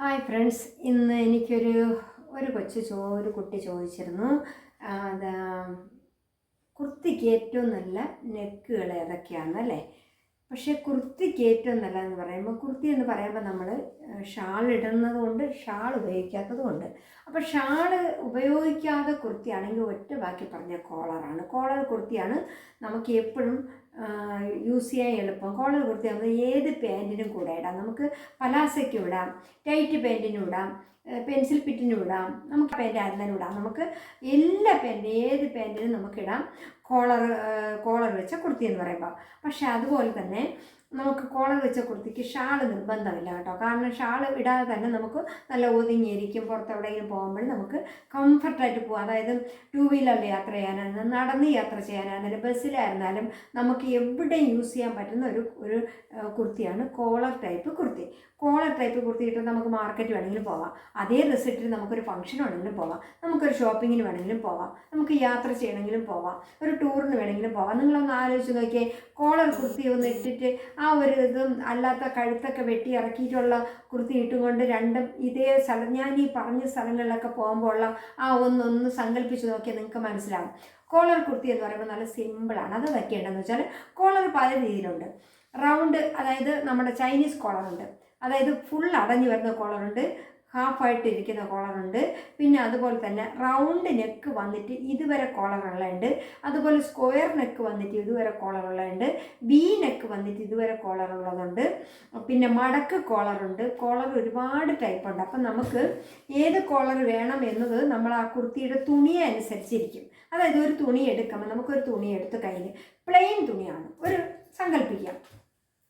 Hi friends ഇന്ന് എനിക്കൊരു ഒരു കൊച്ചു ചോ ഒരു കുട്ടി ചോദിച്ചിരുന്നു. അത് കുർത്തിക്ക് ഏറ്റവും നല്ല നെക്കുകൾ ഏതൊക്കെയാണ് അല്ലേ? പക്ഷേ കുർത്തിക്ക് ഏറ്റവും നല്ല എന്ന് പറയുമ്പോൾ കുർത്തി എന്ന് പറയുമ്പോൾ നമ്മൾ ഷാൾ ഇടുന്നത് കൊണ്ട് ഷാൾ ഉപയോഗിക്കാത്തത് കൊണ്ട് അപ്പോൾ ഷാൾ ഉപയോഗിക്കാതെ കുർത്തിയാണെങ്കിൽ ഒറ്റ ബാക്കി പറഞ്ഞ കോളറാണ്. കോളർ കുർത്തിയാണ് നമുക്ക് എപ്പോഴും യൂസ് ചെയ്യാൻ എളുപ്പം കോളർ കുർത്തി നമ്മൾ ഏത് പാന്റിനും കൂടെ ഇടാം. നമുക്ക് പലാസയ്ക്കും ഇടാം ടൈറ്റ് പാന്റിനും ഇടാം പെൻസിൽ പിറ്റിനും ഇടാം നമുക്ക് പാന്റ് ആയിരുന്നാലും ഇടാം. നമുക്ക് എല്ലാ പാന്റും ഏത് പാന്റിനും നമുക്കിടാം കോളർ കോളർ വെച്ച കുർത്തി എന്ന് പറയുമ്പോൾ പക്ഷേ അതുപോലെ തന്നെ നമുക്ക് കോളർ വെച്ച കുർത്തിക്ക് ഷാൾ നിർബന്ധമില്ല കേട്ടോ. കാരണം ഷാൾ ഇടാതെ തന്നെ നമുക്ക് നല്ല ഒതുങ്ങിയിരിക്കും. പുറത്ത് എവിടെയെങ്കിലും പോകുമ്പോൾ നമുക്ക് കംഫർട്ടായിട്ട് പോകാം അതായത് ടൂ വീലറിൽ യാത്ര ചെയ്യാനായിരുന്നു നടന്ന് യാത്ര ചെയ്യാനായിരുന്നാലും ബസ്സിലായിരുന്നാലും നമുക്ക് എവിടെ യൂസ് ചെയ്യാൻ പറ്റുന്ന ഒരു ഒരു കുർത്തിയാണ് collar type kurti. Collar type kurti ഇട്ട് നമുക്ക് മാർക്കറ്റ് വേണമെങ്കിലും പോവാം. അതേ ഇട്ടിട്ട് നമുക്കൊരു ഫംഗ്ഷൻ വേണമെങ്കിലും പോവാം. നമുക്കൊരു ഷോപ്പിങ്ങിന് വേണമെങ്കിലും പോവാം. നമുക്ക് യാത്ര ചെയ്യണമെങ്കിലും പോവാം. ഒരു ടൂറിന് വേണമെങ്കിലും പോവാം. നിങ്ങളൊന്ന് ആലോചിച്ച് നോക്കിയേ കോളർ കുർത്തി ഒന്ന് ഇട്ടിട്ട് ആ ഒരു ഇതും അല്ലാത്ത കഴുത്തൊക്കെ വെട്ടി ഇറക്കിയിട്ടുള്ള കുർത്തി ഇട്ടുകൊണ്ട് രണ്ടും ഇതേ സ്ഥലം ഞാൻ ഈ പറഞ്ഞ സ്ഥലങ്ങളിലൊക്കെ പോകുമ്പോൾ ഉള്ള ആ ഒന്നൊന്ന് സങ്കല്പിച്ച് നോക്കിയാൽ നിങ്ങൾക്ക് മനസ്സിലാവും. കോളർ കുർത്തി എന്ന് പറയുമ്പോൾ നല്ല സിമ്പിളാണ് അത് വയ്ക്കേണ്ടതെന്ന് വെച്ചാൽ കോളർ പല രീതിയിലുണ്ട്. റൗണ്ട് അതായത് നമ്മുടെ ചൈനീസ് കോളറുണ്ട്. അതായത് ഫുൾ അടഞ്ഞു വരുന്ന കോളറുണ്ട്. ഹാഫായിട്ട് ഇരിക്കുന്ന കോളറുണ്ട് പിന്നെ അതുപോലെ തന്നെ റൗണ്ട് നെക്ക് വന്നിട്ട് ഇതുവരെ കോളറുള്ളുണ്ട് അതുപോലെ സ്ക്വയർ നെക്ക് വന്നിട്ട് ഇതുവരെ കോളറുള്ളുണ്ട് ബി നെക്ക് വന്നിട്ട് ഇതുവരെ കോളറുള്ളതുണ്ട് പിന്നെ മടക്ക് കോളറുണ്ട് കോളർ ഒരുപാട് ടൈപ്പ് ഉണ്ട്. അപ്പം നമുക്ക് ഏത് കോളർ വേണം എന്നത് നമ്മൾ ആ കുർത്തിയുടെ തുണിയെ അനുസരിച്ചിരിക്കും. അതായത് ഒരു തുണി എടുക്കുമ്പോൾ നമുക്കൊരു തുണി എടുത്ത് കയ്യിൽ പ്ലെയിൻ തുണിയാണ്. ഒരു സങ്കല്പിക്കാം.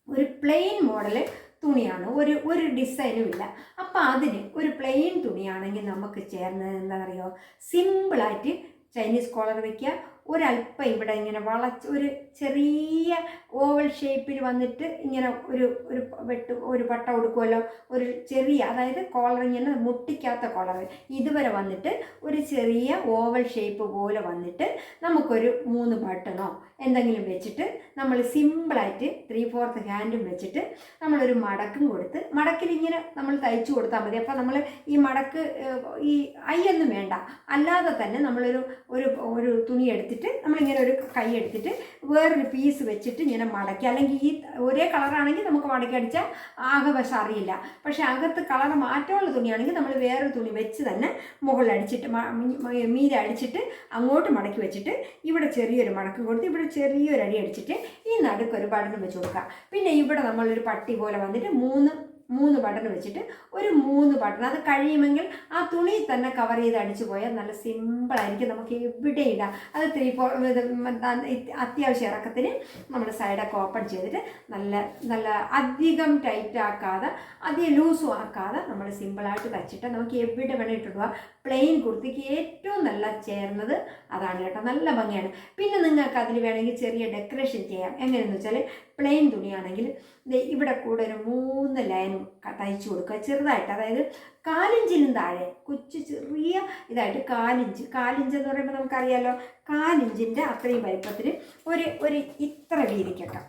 ഒരു പ്ലെയിൻ മോഡൽ തുണിയാണ്. ഒരു ഒരു ഡിസൈനും ഇല്ല. അപ്പോൾ അതിന് ഒരു പ്ലെയിൻ തുണിയാണെങ്കിൽ നമുക്ക് ചേർന്നത് എന്താ പറയുക സിമ്പിളായിട്ട് ചൈനീസ് കോളർ വയ്ക്കുക ഒരല്പം ഇവിടെ ഇങ്ങനെ വളച്ച് ഒരു ചെറിയ ഓവൽ ഷേപ്പിൽ വന്നിട്ട് ഇങ്ങനെ ഒരു ഒരു വെട്ട് ഒരു പട്ട കൊടുക്കുമല്ലോ ഒരു ചെറിയ അതായത് കോളർ ഇങ്ങനെ മുട്ടിക്കാത്ത കോളർ ഇതുവരെ വന്നിട്ട് ഒരു ചെറിയ ഓവൽ ഷേപ്പ് പോലെ വന്നിട്ട് നമുക്കൊരു മൂന്ന് ബട്ടണോ എന്തെങ്കിലും വെച്ചിട്ട് നമ്മൾ സിമ്പിളായിട്ട് ത്രീ ഫോർത്ത് ഹാൻഡും വെച്ചിട്ട് നമ്മളൊരു മടക്കും കൊടുത്ത് മടക്കിൽ ഇങ്ങനെ നമ്മൾ തയ്ച്ചു കൊടുത്താൽ മതി. അപ്പോൾ നമ്മൾ ഈ മടക്ക് ഈ അയ്യൊന്നും വേണ്ട. അല്ലാതെ തന്നെ നമ്മളൊരു ഒരു ഒരു തുണി എടുത്തിട്ട് നമ്മളിങ്ങനെ ഒരു കൈ എടുത്തിട്ട് വേറൊരു പീസ് വെച്ചിട്ട് ഇങ്ങനെ മടക്കി. അല്ലെങ്കിൽ ഈ ഒരേ കളറാണെങ്കിൽ നമുക്ക് മടക്കി അടിച്ചാൽ ആകെ പക്ഷെ അറിയില്ല. പക്ഷേ അകത്ത് കളർ മാറ്റമുള്ള തുണിയാണെങ്കിൽ നമ്മൾ വേറൊരു തുണി വെച്ച് തന്നെ മുകളിൽ അടിച്ചിട്ട് മീര അടിച്ചിട്ട് അങ്ങോട്ട് മടക്കി വെച്ചിട്ട് ഇവിടെ ചെറിയൊരു മടക്കം കൊടുത്ത് ഇവിടെ ചെറിയൊരു അടി അടിച്ചിട്ട് ഈ നടുക്ക് ഒരു ബട്ടൺ വെച്ച് കൊടുക്കുക. പിന്നെ ഇവിടെ നമ്മളൊരു പട്ടി പോലെ വന്നിട്ട് മൂന്ന് മൂന്ന് ബട്ടൺ വെച്ചിട്ട് ഒരു മൂന്ന് ബട്ടൺ അത് കഴിയുമെങ്കിൽ ആ തുണി തന്നെ കവർ ചെയ്ത് അടിച്ചു പോയാൽ നല്ല സിമ്പിളായിരിക്കും നമുക്ക് എവിടെ ഇടാം അത് ത്രീ ഫോർ അത്യാവശ്യ ഇറക്കത്തിന് നമ്മൾ സൈഡൊക്കെ ഓപ്പൺ ചെയ്തിട്ട് നല്ല നല്ല അധികം ടൈറ്റ് ആക്കാതെ അധികം ലൂസും ആക്കാതെ നമ്മൾ സിമ്പിളായിട്ട് തച്ചിട്ട് നമുക്ക് എവിടെ വേണം ഇട്ടിടുക പ്ലെയിൻ കുർത്തിക്ക് ഏറ്റവും നല്ല ചേർന്നത് അതാണ് കേട്ടോ. നല്ല ഭംഗിയാണ്. പിന്നെ നിങ്ങൾക്ക് അതിന് വേണമെങ്കിൽ ചെറിയ ഡെക്കറേഷൻ ചെയ്യാം. എങ്ങനെയെന്ന് വെച്ചാൽ പ്ലെയിൻ തുണിയാണെങ്കിൽ ഇവിടെ കൂടെ ഒരു മൂന്ന് ലൈൻ തയ്ച്ചു കൊടുക്കുക. ചെറുതായിട്ട് അതായത് കാലിഞ്ചിനും താഴെ കൊച്ചു ചെറിയ ഇതായിട്ട് കാലിഞ്ച്. കാലിഞ്ച് എന്ന് പറയുമ്പോൾ നമുക്കറിയാലോ കാലിഞ്ചിന്റെ അത്രയും വലിപ്പത്തിൽ ഒരു ഒരു ഇത്ര വീതിക്കൊക്കെ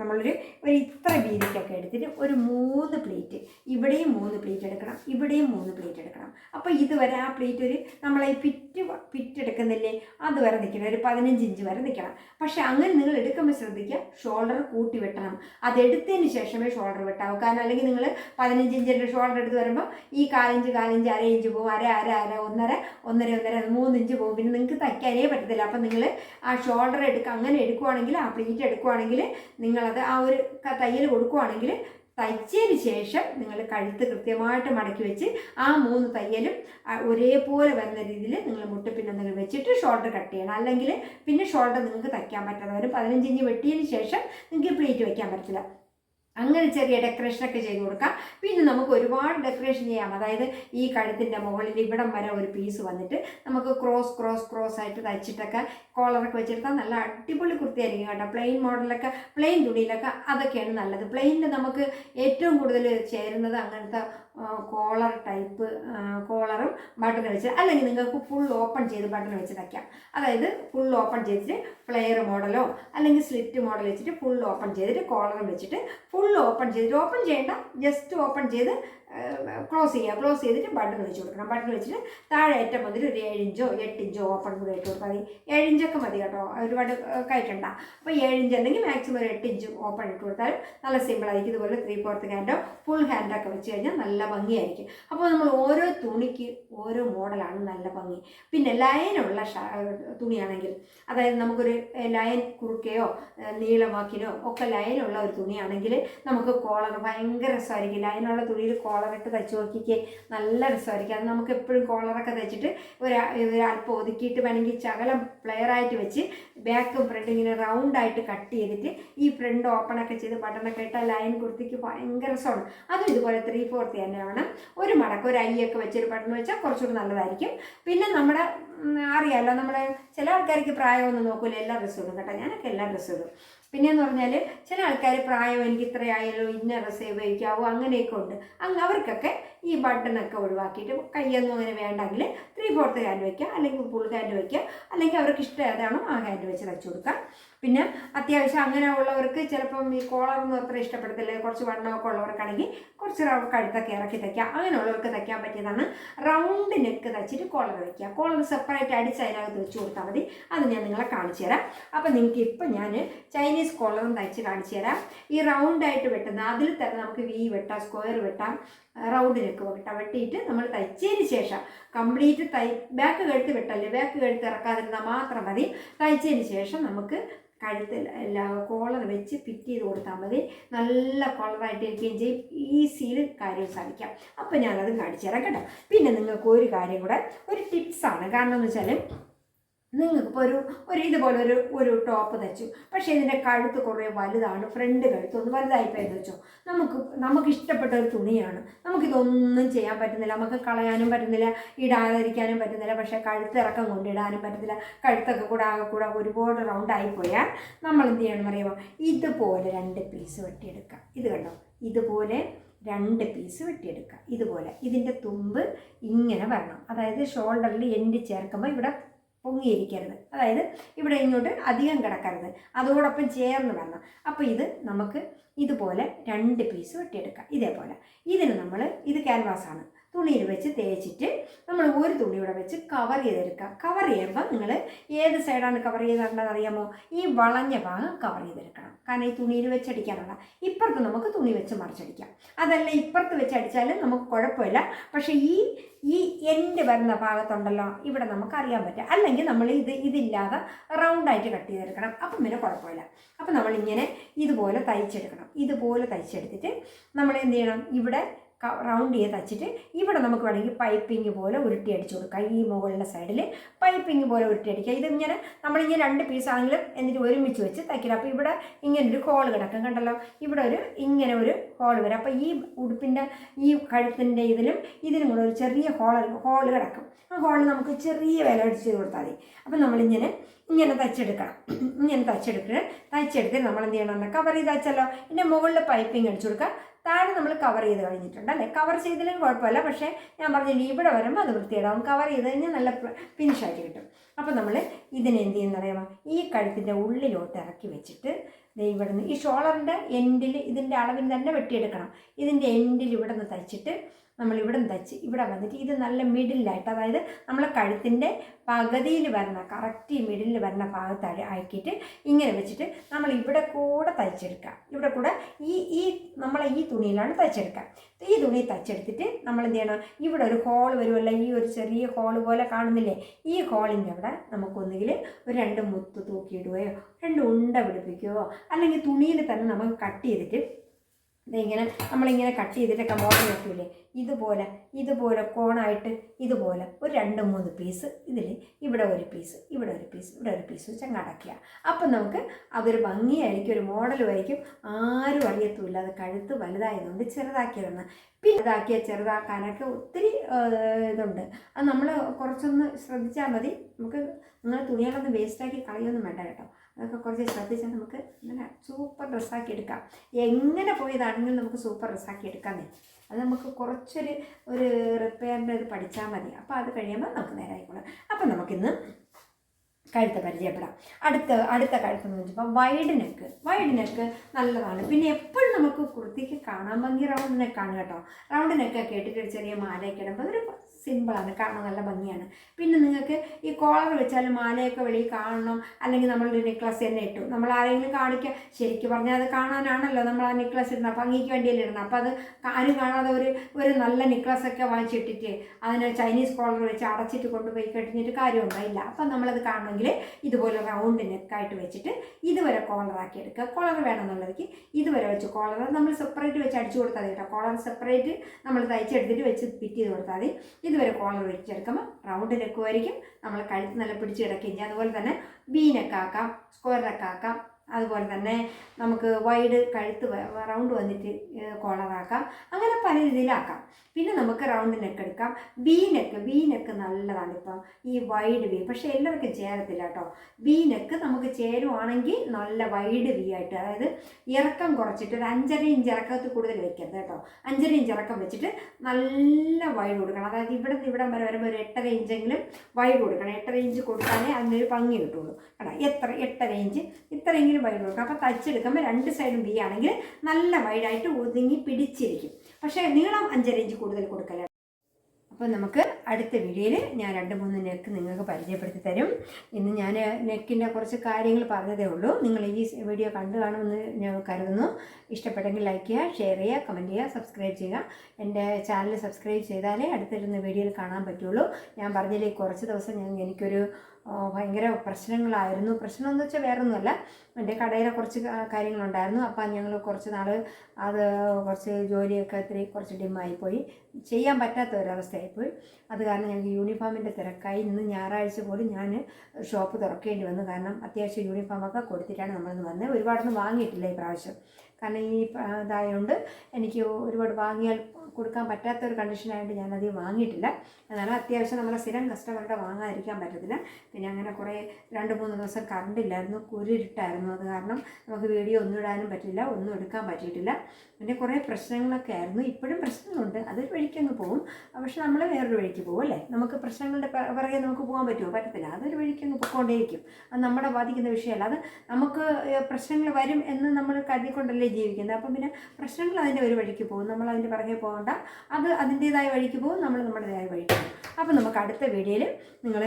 നമ്മളൊരു ഒരു ഇത്ര വീതിക്കൊക്കെ എടുത്തിട്ട് ഒരു മൂന്ന് പ്ലേറ്റ്. ഇവിടെയും മൂന്ന് പ്ലേറ്റ് എടുക്കണം ഇവിടെയും മൂന്ന് പ്ലേറ്റ് എടുക്കണം. അപ്പോൾ ഇതുവരെ ആ പ്ലേറ്റ് ഒരു നമ്മളെ പിറ്റ് പിറ്റ് എടുക്കുന്നില്ലേ അതുവരെ നിൽക്കണം ഒരു പതിനഞ്ച് ഇഞ്ച് വരെ നിൽക്കണം പക്ഷേ അങ്ങനെ നിങ്ങൾ എടുക്കുമ്പോൾ ശ്രദ്ധിക്കുക ഷോൾഡർ കൂട്ടി വെട്ടണം. അതെടുത്തതിന് ശേഷമേ ഷോൾഡർ വെട്ടാവൂ. കാരണം അല്ലെങ്കിൽ നിങ്ങൾ പതിനഞ്ച് ഇഞ്ചിന്റെ ഷോൾഡർ എടുത്ത് വരുമ്പോൾ ഈ കാലിഞ്ച് കാലിഞ്ച് അര ഇഞ്ച് പോകും അര അര അര ഒന്നര ഒന്നര ഒന്നര മൂന്ന് ഇഞ്ച് പോകും പിന്നെ നിങ്ങൾക്ക് തയ്ക്കാനേ പറ്റത്തില്ല. അപ്പം നിങ്ങൾ ആ ഷോൾഡർ എടുക്കുക അങ്ങനെ എടുക്കുവാണെങ്കിൽ ആ പ്ലേറ്റ് എടുക്കുവാണെങ്കിൽ നിങ്ങളത് ആ ഒരു തയ്യൽ കൊടുക്കുവാണെങ്കിൽ തയ്ച്ചതിന് ശേഷം നിങ്ങൾ കഴുത്ത് കൃത്യമായിട്ട് മടക്കി വെച്ച് ആ മൂന്ന് തയ്യലും ഒരേപോലെ വരുന്ന രീതിയിൽ നിങ്ങൾ മുട്ടപ്പിന്നെ നിങ്ങൾ വെച്ചിട്ട് ഷോൾഡർ കട്ട് ചെയ്യണം. അല്ലെങ്കിൽ പിന്നെ ഷോൾഡർ നിങ്ങൾക്ക് തയ്ക്കാൻ പറ്റാതെ വരും പതിനഞ്ച് ഇഞ്ച് വെട്ടിയതിന് ശേഷം നിങ്ങൾക്ക് പ്ലേറ്റ് വയ്ക്കാൻ പറ്റില്ല അങ്ങനെ ചെറിയ ഡെക്കറേഷനൊക്കെ ചെയ്ത് കൊടുക്കാം. പിന്നെ നമുക്ക് ഒരുപാട് ഡെക്കറേഷൻ ചെയ്യാം. അതായത് ഈ കഴുത്തിന്റെ മുകളിൽ ഇവിടം വരെ ഒരു പീസ് വന്നിട്ട് നമുക്ക് ക്രോസ് ക്രോസ് ക്രോസ് ആയിട്ട് തയ്ച്ചിട്ടൊക്കെ കോളറൊക്കെ വെച്ചെടുത്താൽ നല്ല അടിപൊളി കുർത്തിയായിരിക്കും കേട്ടോ. പ്ലെയിൻ മോഡലൊക്കെ പ്ലെയിൻ തുണിയിലൊക്കെ അതൊക്കെയാണ് നല്ലത്. പ്ലെയിനിൽ നമുക്ക് ഏറ്റവും കൂടുതൽ ചേരുന്നത് അങ്ങനത്തെ കോളർ ടൈപ്പ് കോളറും ബട്ടൺ വെച്ച് അല്ലെങ്കിൽ നിങ്ങൾക്ക് ഫുൾ ഓപ്പൺ ചെയ്ത് ബട്ടൺ വെച്ച് തയ്ക്കാം അതായത് ഫുൾ ഓപ്പൺ ചെയ്തിട്ട് ഫ്ലെയർ മോഡലോ അല്ലെങ്കിൽ സ്ലിറ്റ് മോഡൽ വെച്ചിട്ട് ഫുൾ ഓപ്പൺ ചെയ്തിട്ട് കോളറും വെച്ചിട്ട് ഫുൾ ഓപ്പൺ ചെയ്തിട്ട് ഓപ്പൺ ചെയ്യേണ്ട ജസ്റ്റ് ഓപ്പൺ ചെയ്ത് ക്ലോസ് ചെയ്യുക ക്ലോസ് ചെയ്തിട്ട് ബട്ടൺ വെച്ച് കൊടുക്കണം. ബട്ടൺ വെച്ചിട്ട് താഴെ ഏറ്റവും മുതൽ ഒരു ഏഴിഞ്ചോ എട്ടിഞ്ചോ ഓപ്പൺ കൂടെ ഇട്ട് കൊടുത്താൽ മതി. ഏഴിഞ്ചൊക്കെ മതി കേട്ടോ. ഒരുപാട് കയറ്റണ്ട. അപ്പോൾ ഏഴിഞ്ച് അല്ലെങ്കിൽ മാക്സിമം ഒരു എട്ടിഞ്ച് ഓപ്പൺ ഇട്ട് കൊടുത്താൽ നല്ല സിമ്പിളായിരിക്കും ഇതുപോലെ ത്രീ ഫോർത്ത് ഹാൻഡോ ഫുൾ ഹാൻഡൊക്കെ വെച്ച് കഴിഞ്ഞാൽ നല്ല ഭംഗിയായിരിക്കും. അപ്പോൾ നമ്മൾ ഓരോ തുണിക്ക് ഓരോ മോഡലാണ് നല്ല ഭംഗി. പിന്നെ ലൈനുള്ള തുണിയാണെങ്കിൽ അതായത് നമുക്കൊരു ലൈൻ കുറുക്കയോ നീളമാക്കിനോ ഒക്കെ ലൈനുള്ള ഒരു തുണിയാണെങ്കിൽ നമുക്ക് കോളർ ഭയങ്കര രസമായിരിക്കും. ലൈനുള്ള തുണിയിൽ കോളറിട്ട് തയ്ച്ച് നോക്കിക്ക്. നല്ല രസമായിരിക്കും. അത് നമുക്ക് എപ്പോഴും കോളറൊക്കെ തയ്ച്ചിട്ട് ഒരു ഒതുക്കിയിട്ട് വേണമെങ്കിൽ ശകലം പ്ലെയറായിട്ട് വെച്ച് ബാക്കും ഫ്രണ്ട് ഇങ്ങനെ റൗണ്ടായിട്ട് കട്ട് ചെയ്തിട്ട് ഈ ഫ്രണ്ട് ഓപ്പണൊക്കെ ചെയ്ത് ബട്ടണൊക്കെ ഇട്ട ലൈൻ കുർത്തിക്ക് ഭയങ്കര രസമാണ്. അതും ഇതുപോലെ ത്രീ ഫോർത്ത് തന്നെ വേണം ഒരു മടക്ക് ഒരു അയ്യൊക്കെ വെച്ചൊരു ബട്ടൺ വെച്ചാൽ കുറച്ചുകൂടി നല്ലതായിരിക്കും. പിന്നെ നമ്മുടെ അറിയാമല്ലോ നമ്മൾ ചില ആൾക്കാർക്ക് പ്രായമൊന്നും നോക്കൂല. എല്ലാ ഡ്രസ്സും ഇടും കേട്ടോ. ഞാനൊക്കെ എല്ലാ ഡ്രസ്സും ഇടും. പിന്നെയെന്ന് പറഞ്ഞാൽ ചില ആൾക്കാർ പ്രായം എനിക്ക് ഇത്രയായാലോ ഇന്ന റിസേവ് കഴിക്കാവോ അങ്ങനെയൊക്കെ ഉണ്ട്. അങ്ങ് അവർക്കൊക്കെ ഈ ബട്ടണൊക്കെ ഒഴിവാക്കിയിട്ട് കയ്യൊന്നും അങ്ങനെ വേണ്ടെങ്കിൽ ത്രീ ഫോർത്ത് ഹാൻഡ് വയ്ക്കുക അല്ലെങ്കിൽ ഫുൾ ഹാൻഡ് വയ്ക്കുക അല്ലെങ്കിൽ അവർക്ക് ഇഷ്ടം ഏതാണോ ആ ഹാൻഡ് വെച്ച് തയ്ച്ചു കൊടുക്കാം പിന്നെ അത്യാവശ്യം അങ്ങനെ ഉള്ളവർക്ക് ചിലപ്പം ഈ കോളറൊന്നും അത്ര ഇഷ്ടപ്പെടത്തില്ല. കുറച്ച് വണ്ണമൊക്കെ ഉള്ളവർക്കാണെങ്കിൽ കുറച്ച് കഴുത്തൊക്കെ ഇറക്കി തയ്ക്കാം. അങ്ങനെയുള്ളവർക്ക് തയ്ക്കാൻ പറ്റിയതാണ്. റൗണ്ട് നെക്ക് തയ്ച്ചിട്ട് കോളർ വയ്ക്കുക കോളർ സെപ്പറേറ്റ് അടിച്ച് അതിനകത്ത് വെച്ച് കൊടുത്താൽ മതി. അത് ഞാൻ നിങ്ങളെ കാണിച്ചു തരാം. അപ്പം നിങ്ങൾക്ക് ഇപ്പം ഞാൻ ചൈനീസ് കോളറും തയ്ച്ച് കാണിച്ചു തരാം. ഈ റൗണ്ടായിട്ട് വെട്ടുന്ന അതിൽ തന്നെ നമുക്ക് വി വെട്ടാം സ്ക്വയർ വെട്ടാം. റൗണ്ട് നെക്ക് വെട്ടാം വെട്ടിയിട്ട് നമ്മൾ തയ്ച്ചതിന് ശേഷം കംപ്ലീറ്റ് തൈ ബാക്ക് കഴുത്ത് വെട്ടല്ലേ? ബാക്ക് കഴുത്ത് ഇറക്കാതിരുന്നാൽ മാത്രം മതി. തയ്ച്ചതിന് ശേഷം നമുക്ക് കഴുത്തിൽ കോളർ വെച്ച് ഫിറ്റ് ചെയ്ത് കൊടുത്താൽ മതി. നല്ല കോളറായിട്ട് ഇരിക്കുകയും ചെയ്യും. ഈസിയിൽ കാര്യം സാധിക്കാം. അപ്പോൾ ഞാനത് കാണിച്ചു തരാം കേട്ടോ. പിന്നെ നിങ്ങൾക്ക് ഒരു കാര്യം കൂടെ ഒരു ടിപ്സാണ് കാരണം എന്ന് വെച്ചാൽ നിങ്ങൾക്കിപ്പോൾ ഒരു ഒരു ഇതുപോലെ ഒരു ഒരു ടോപ്പ് തയ്ച്ചു പക്ഷേ ഇതിന്റെ കഴുത്ത് കുറേ വലുതാണ്. ഫ്രണ്ട് കഴുത്ത് ഒന്ന് വലുതായിപ്പോയെന്ന് വെച്ചോ. നമുക്ക് നമുക്ക് ഇഷ്ടപ്പെട്ട ഒരു തുണിയാണ്. നമുക്കിതൊന്നും ചെയ്യാൻ പറ്റുന്നില്ല. നമുക്ക് കളയാനും പറ്റുന്നില്ല. ഇടാതിരിക്കാനും പറ്റുന്നില്ല. പക്ഷേ കഴുത്തിറക്കം കൊണ്ട് ഇടാനും പറ്റുന്നില്ല കഴുത്തൊക്കെ കൂടെ ആകെ കൂടെ ഒരുപാട് റൗണ്ട് ആയിപ്പോയാൽ നമ്മൾ എന്ത് ചെയ്യണം അറിയാമോ ഇതുപോലെ രണ്ട് പീസ് വെട്ടിയെടുക്കാം. ഇത് കണ്ടോ? ഇതുപോലെ രണ്ട് പീസ് വെട്ടിയെടുക്കുക ഇതുപോലെ. ഇതിന്റെ തുമ്പ് ഇങ്ങനെ വരണം. അതായത് ഷോൾഡറിൽ എൻഡ് ചേർക്കുമ്പോൾ ഇവിടെ പൊങ്ങിയിരിക്കരുത്. അതായത് ഇവിടെ ഇങ്ങോട്ട് അധികം കിടക്കരുത്. അതോടൊപ്പം ചേർന്ന് വരണം. അപ്പോൾ ഇത് നമുക്ക് ഇതുപോലെ രണ്ട് പീസ് വെട്ടിയെടുക്കാം. ഇതേപോലെ. ഇതിന് നമ്മൾ ഇത് ക്യാൻവാസാണ് തുണിയിൽ വെച്ച് തേച്ചിട്ട് നമ്മൾ ഒരു തുണിയുടെ വെച്ച് കവർ ചെയ്തെടുക്കുക. കവർ ചെയ്യുമ്പോൾ നിങ്ങൾ ഏത് സൈഡാണ് കവർ ചെയ്തേണ്ടത് അറിയാമോ? ഈ വളഞ്ഞ ഭാഗം കവർ ചെയ്തെടുക്കണം. കാരണം ഈ തുണിയിൽ വെച്ചടിക്കാനുള്ള. ഇപ്പുറത്ത് നമുക്ക് തുണി വെച്ച് മറിച്ചടിക്കാം. അതല്ല ഇപ്പുറത്ത് വെച്ച് അടിച്ചാൽ നമുക്ക് കുഴപ്പമില്ല. പക്ഷേ ഈ ഈ എൻഡ് വരുന്ന ഭാഗത്തുണ്ടല്ലോ ഇവിടെ നമുക്ക് അറിയാൻ പറ്റും. അല്ലെങ്കിൽ നമ്മൾ ഇത് ഇതില്ലാതെ റൗണ്ടായിട്ട് കട്ട് ചെയ്തെടുക്കണം. അപ്പം പിന്നെ കുഴപ്പമില്ല. അപ്പം നമ്മളിങ്ങനെ ഇതുപോലെ തയ്ച്ചെടുക്കണം. ഇതുപോലെ തയ്ച്ചെടുത്തിട്ട് നമ്മൾ എന്ത് ചെയ്യണം? ഇവിടെ റൗണ്ട് ചെയ്ത് തച്ചിട്ട് ഇവിടെ നമുക്ക് വേണമെങ്കിൽ പൈപ്പിംഗ് പോലെ ഉരുട്ടി അടിച്ചു കൊടുക്കാം. ഈ മുകളിലെ സൈഡിൽ പൈപ്പിംഗ് പോലെ ഉരുട്ടി അടിക്കുക. ഇതിങ്ങനെ നമ്മളിങ്ങനെ രണ്ട് പീസാണെങ്കിലും എന്നിട്ട് ഒരുമിച്ച് വെച്ച് തയ്ക്കണം. അപ്പോൾ ഇവിടെ ഇങ്ങനെ ഒരു ഹോൾ കിടക്കും കണ്ടല്ലോ. ഇവിടെ ഒരു ഇങ്ങനെ ഒരു ഹോൾ വരും. അപ്പോൾ ഈ ഉടുപ്പിന്റെ ഈ കഴുത്തിന്റെ ഇതിലും ഇതിനും കൂടെ ഒരു ചെറിയ ഹോൾ ഹോൾ കിടക്കും. ആ ഹോളിൽ നമുക്ക് ചെറിയ വില അടിച്ച് കൊടുത്താൽ മതി. അപ്പം നമ്മളിങ്ങനെ ഇങ്ങനെ തയ്ച്ചെടുക്കണം. ഇങ്ങനെ തയ്ച്ചെടുക്കുക തയ്ച്ചെടുത്ത് നമ്മൾ എന്ത് ചെയ്യണം? കവർ ചെയ്ത് തയ്ച്ചല്ലോ ഇതിന്റെ മുകളിൽ പൈപ്പിംഗ് അടിച്ചു കൊടുക്കുക. താഴെ നമ്മൾ കവർ ചെയ്ത് കഴിഞ്ഞിട്ടുണ്ട് അല്ലേ? കവർ ചെയ്തില്ലെങ്കിൽ കുഴപ്പമില്ല. പക്ഷേ ഞാൻ പറഞ്ഞില്ല ഇവിടെ വരുമ്പോൾ അത് വൃത്തിയിടാവും കവർ ചെയ്ത് കഴിഞ്ഞാൽ നല്ല ഫിനിഷായിട്ട് കിട്ടും. അപ്പോൾ നമ്മൾ ഇതിനെ എന്ത് ചെയ്യുന്ന അറിയാമോ? ഈ കഴുത്തിന്റെ ഉള്ളിലോട്ട് ഇറക്കി വെച്ചിട്ട് ഇവിടെ നിന്ന് ഈ ഷോളറിന്റെ എൻഡിൽ ഇതിന്റെ അളവിൽ തന്നെ വെട്ടിയെടുക്കണം. ഇതിന്റെ എൻഡിൽ ഇവിടെ നിന്ന് തയ്ച്ചിട്ട് നമ്മൾ ഇവിടെ തയ്ച്ച് ഇവിടെ വന്നിട്ട് ഇത് നല്ല മിഡിലായിട്ട് അതായത് നമ്മൾ കഴുത്തിന്റെ പകുതിയിൽ വരുന്ന കറക്റ്റ് മിഡിലിൽ വരുന്ന ഭാഗത്ത് ആക്കിയിട്ട് ഇങ്ങനെ വെച്ചിട്ട് നമ്മൾ ഇവിടെ കൂടെ തയ്ച്ചെടുക്കുക. ഇവിടെ കൂടെ ഈ ഈ നമ്മളെ ഈ തുണിയിലാണ് തയ്ച്ചെടുക്കുക. ഈ തുണി തയ്ച്ചെടുത്തിട്ട് നമ്മൾ എന്ത് ചെയ്യണം? ഇവിടെ ഒരു ഹോൾ വരുമല്ലോ ഈ ഒരു ചെറിയ ഹോൾ പോലെ കാണുന്നില്ലേ? ഈ ഹോളിന്റെ അവിടെ നമുക്കൊന്നുകിൽ ഒരു രണ്ട് മുത്ത് തൂക്കിയിടുകയോ രണ്ട് ഉണ്ട പിടിപ്പിക്കുകയോ അല്ലെങ്കിൽ തുണിയിൽ തന്നെ നമുക്ക് കട്ട് ചെയ്തിട്ട് ഇതിങ്ങനെ നമ്മളിങ്ങനെ കട്ട് ചെയ്തിട്ടൊക്കെ മോഡൽ വെക്കൂലേ? ഇതുപോലെ ഇതുപോലെ കോണായിട്ട് ഇതുപോലെ ഒരു രണ്ട് മൂന്ന് പീസ് ഇതിൽ ഇവിടെ ഒരു പീസ് ഇവിടെ ഒരു പീസ് ഇവിടെ ഒരു പീസ് വെച്ച് അങ്ങ് അടയ്ക്കുക. അപ്പം നമുക്ക് അതൊരു ഭംഗിയായിരിക്കും ഒരു മോഡലും ആയിരിക്കും ആരും അറിയത്തുമില്ല അത് കഴുത്ത് വലുതായതുകൊണ്ട് ചെറുതാക്കിയതെന്ന്. പിന്നെ ഇതാക്കിയ ചെറുതാക്കാനൊക്കെ ഒത്തിരി ഇതുണ്ട്. അത് നമ്മൾ കുറച്ചൊന്ന് ശ്രദ്ധിച്ചാൽ മതി. നമുക്ക് നിങ്ങൾ തുണികളൊന്നും വേസ്റ്റാക്കി കളയൊന്നും വേണ്ട കേട്ടോ. അതൊക്കെ കുറച്ച് ശ്രദ്ധിച്ചാൽ നമുക്ക് ഇങ്ങനെ സൂപ്പർ ഡ്രസ്സാക്കി എടുക്കാം. എങ്ങനെ പോയതാണെങ്കിലും നമുക്ക് സൂപ്പർ ഡ്രസ്സാക്കി എടുക്കാമെന്നേ അത് നമുക്ക് കുറച്ചൊരു ഒരു റിപ്പയറിന്റെ ഇത് പഠിച്ചാൽ മതി. അപ്പോൾ അത് കഴിയുമ്പോൾ നമുക്ക് നേരെ ആയിക്കോളാം അപ്പം നമുക്കിന്ന് കഴുത്ത് പരിചയപ്പെടാം. അടുത്ത അടുത്ത കഴുത്ത് എന്ന് വെച്ചപ്പോൾ വൈഡ് നെക്ക് വൈഡ് നെക്ക് നല്ലതാണ്. പിന്നെ എപ്പോഴും നമുക്ക് കുർത്തിക്ക് കാണാൻ ഭംഗി റൗണ്ട് നെക്കാണ് കേട്ടോ. റൗണ്ട് നെക്കൊക്കെ ഇട്ടിട്ട് ഒരു ചെറിയ മാലയൊക്കെ ഇടുമ്പോൾ അതൊരു സിമ്പിളാണ് കാണാൻ നല്ല ഭംഗിയാണ്. പിന്നെ നിങ്ങൾക്ക് ഈ കോളർ വെച്ചാലും മാലയൊക്കെ വെളിയിൽ കാണണം. അല്ലെങ്കിൽ നമ്മളൊരു നെക്ലസ് തന്നെ ഇട്ടു. നമ്മൾ ആരെങ്കിലും കാണിക്കുക ശരിക്കും പറഞ്ഞാൽ അത് കാണാനാണല്ലോ നമ്മൾ ആ നെക്ലസ് ഇടണം ഭംഗിക്ക് വേണ്ടിയല്ലേ ഇടണം അപ്പോൾ അത് ആരും കാണാതെ ഒരു ഒരു നല്ല നെക്ലസ് ഒക്കെ വാങ്ങിച്ചിട്ടിട്ട് അതിന് ചൈനീസ് കോളർ വെച്ച് അടച്ചിട്ട് കൊണ്ടുപോയി കഴിഞ്ഞിട്ട് കാര്യമുണ്ടായില്ല. അപ്പം നമ്മളത് കാണണമെങ്കിൽ ഇതുപോലെ റൗണ്ട് നെക്കായിട്ട് വെച്ചിട്ട് ഇതുവരെ കോളർ ആക്കി എടുക്കുക. കോളർ വേണമെന്നുള്ളവർക്ക് ഇതുവരെ വെച്ച് കോളർ നമ്മൾ സെപ്പറേറ്റ് വെച്ച് അടിച്ചു കൊടുത്താൽ മതി കേട്ടോ. കോളർ സെപ്പറേറ്റ് നമ്മൾ തയ്ച്ചെടുത്തിട്ട് വെച്ച് ഫിറ്റ് ചെയ്ത് കൊടുത്താൽ മതി. ഇതുവരെ കോളർ വെച്ചെടുക്കുമ്പോൾ റൗണ്ട് നെക്കുമായിരിക്കും നമ്മൾ കഴുത്ത് നല്ല പിടിച്ച് കിടക്കുകയും അതുപോലെ തന്നെ ബീനക്കാക്കാം സ്ക്വയർ നെക്കാക്കാം അതുപോലെ തന്നെ നമുക്ക് വൈഡ് കഴുത്ത് റൗണ്ട് വന്നിട്ട് കോളറാക്കാം അങ്ങനെ പല രീതിയിലാക്കാം. പിന്നെ നമുക്ക് റൗണ്ട് നെക്ക് എടുക്കാം. ബി നെക്ക് ബി നെക്ക് നല്ലതാണ് ഇപ്പം ഈ വൈഡ് വി പക്ഷേ എല്ലാവർക്കും ചേരത്തില്ല കേട്ടോ ബി നെക്ക് നമുക്ക് ചേരുവാണെങ്കിൽ നല്ല വൈഡ് വി ആയിട്ട് അതായത് ഇറക്കം കുറച്ചിട്ട് ഒരു അഞ്ചര ഇഞ്ച് ഇറക്കത്തിൽ കൂടുതൽ വെക്കരുത് കേട്ടോ അഞ്ചര ഇഞ്ച് ഇറക്കം വെച്ചിട്ട് നല്ല വൈഡ് കൊടുക്കണം. അതായത് ഇവിടെ നിന്ന് ഇവിടം വരെ വരുമ്പോൾ ഒരു എട്ടര ഇഞ്ചെങ്കിലും വൈഡ് കൊടുക്കണം. എട്ടര ഇഞ്ച് കൊടുത്താലേ അതിനൊരു ഭംഗി കിട്ടുള്ളൂ. കേട്ടോ എത്ര എട്ടര ഇഞ്ച് ഇത്രയെങ്കിലും വൈഡ് കൊടുക്കണം അപ്പോൾ തയ്ച്ചെടുക്കുമ്പോൾ രണ്ട് സൈഡും ബി ആണെങ്കിൽ നല്ല വൈഡായിട്ട് ഒതുങ്ങി പിടിച്ചിരിക്കും. പക്ഷേ നീളം അഞ്ചര ഇഞ്ച് കൂടുതൽ കൊടുക്കല അപ്പോൾ നമുക്ക് അടുത്ത വീഡിയോയിൽ ഞാൻ രണ്ട് മൂന്ന് നെക്ക് നിങ്ങൾക്ക് പരിചയപ്പെടുത്തി തരും. ഇന്ന് ഞാൻ നെക്കിന്റെ കുറച്ച് കാര്യങ്ങൾ പറഞ്ഞതേ ഉള്ളൂ. നിങ്ങൾ ഈ വീഡിയോ കണ്ടു കാണുമെന്ന് ഞാൻ കരുതുന്നു. ഇഷ്ടപ്പെട്ടെങ്കിൽ ലൈക്ക് ചെയ്യുക ഷെയർ ചെയ്യുക കമന്റ് ചെയ്യുക സബ്സ്ക്രൈബ് ചെയ്യുക. എന്റെ ചാനൽ സബ്സ്ക്രൈബ് ചെയ്താലേ അടുത്തിരുന്ന വീഡിയോയിൽ കാണാൻ പറ്റുള്ളൂ. ഞാൻ പറഞ്ഞതിൽ കുറച്ച് ദിവസം ഞാൻ എനിക്കൊരു ഭയങ്കര പ്രശ്നങ്ങളായിരുന്നു. പ്രശ്നം എന്ന് വെച്ചാൽ വേറെ ഒന്നുമല്ല എന്റെ കടയിലെ കുറച്ച് കാര്യങ്ങളുണ്ടായിരുന്നു. അപ്പം ഞങ്ങൾ കുറച്ച് നാൾ അത് കുറച്ച് ജോലിയൊക്കെ ഇത്തിരി കുറച്ച് ഡിമ്മായിപ്പോയി. ചെയ്യാൻ പറ്റാത്ത ഒരവസ്ഥയായിപ്പോയി അത് കാരണം ഞങ്ങൾക്ക് യൂണിഫോമിന്റെ തിരക്കായി ഇന്ന് ഞായറാഴ്ച പോലും ഞാൻ ഷോപ്പ് തുറക്കേണ്ടി വന്നു. കാരണം അത്യാവശ്യം യൂണിഫോമൊക്കെ കൊടുത്തിട്ടാണ് നമ്മളിന്ന് വന്നത്. ഒരുപാടൊന്നും വാങ്ങിയിട്ടില്ല ഈ പ്രാവശ്യം. കാരണം ഈ ഇതായതുകൊണ്ട് എനിക്ക് ഒരുപാട് വാങ്ങിയാൽ കൊടുക്കാൻ പറ്റാത്ത ഒരു കണ്ടീഷനായിട്ട് ഞാനത് വാങ്ങിയിട്ടില്ല. എന്നാലും അത്യാവശ്യം നമ്മളെ സ്ഥിരം കസ്റ്റമറുടെ വാങ്ങാതിരിക്കാൻ പറ്റത്തില്ല. പിന്നെ അങ്ങനെ കുറേ രണ്ട് മൂന്ന് ദിവസം കറണ്ട് ഇല്ലായിരുന്നു കുരുട്ടായിരുന്നു അത് കാരണം നമുക്ക് വീഡിയോ ഒന്നും ഇടാനും പറ്റില്ല ഒന്നും എടുക്കാൻ പറ്റിയിട്ടില്ല. പിന്നെ കുറേ പ്രശ്നങ്ങളൊക്കെ ആയിരുന്നു. ഇപ്പോഴും പ്രശ്നങ്ങളുണ്ട്. അതൊരു വഴിക്കങ്ങ് പോകും. പക്ഷെ നമ്മൾ വേറൊരു വഴിക്ക് പോകും അല്ലേ? നമുക്ക് പ്രശ്നങ്ങളുടെ പുറകെ നമുക്ക് പോകാൻ പറ്റുമോ? പറ്റത്തില്ല. അതൊരു വഴിക്കങ്ങ് പൊക്കോണ്ടേയിരിക്കും അത് നമ്മളെ ബാധിക്കുന്ന വിഷയമല്ല. അത് നമുക്ക് പ്രശ്നങ്ങൾ വരും എന്ന് നമ്മൾ കരുതിക്കൊണ്ടല്ലേ ജീവിക്കുന്നത്. അപ്പം പിന്നെ പ്രശ്നങ്ങൾ അതിന്റെ ഒരു വഴിക്ക് പോകും. നമ്മൾ അതിന്റെ പുറകെ പോകണ്ട. അത് അതിന്റേതായ വഴിക്ക് പോകും. നമ്മൾ നമ്മുടേതായ വഴിക്ക് പോകും. അപ്പം നമുക്ക് അടുത്ത വീഡിയോയിൽ നിങ്ങൾ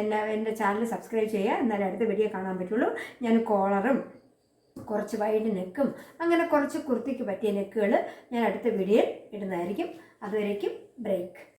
എന്നെ എന്റെ ചാനൽ സബ്സ്ക്രൈബ് ചെയ്യുക. എന്നാലേ അടുത്ത വീഡിയോ കാണാൻ പറ്റുള്ളൂ. ഞാൻ കോളറും കുറച്ച് വൈഡ് നെക്കും അങ്ങനെ കുറച്ച് കുർത്തിക്ക് പറ്റിയ നെക്കുകൾ ഞാൻ അടുത്ത വീഡിയോയിൽ ഇടുന്നതായിരിക്കും. അതുവരേക്കും ബ്രേക്ക്.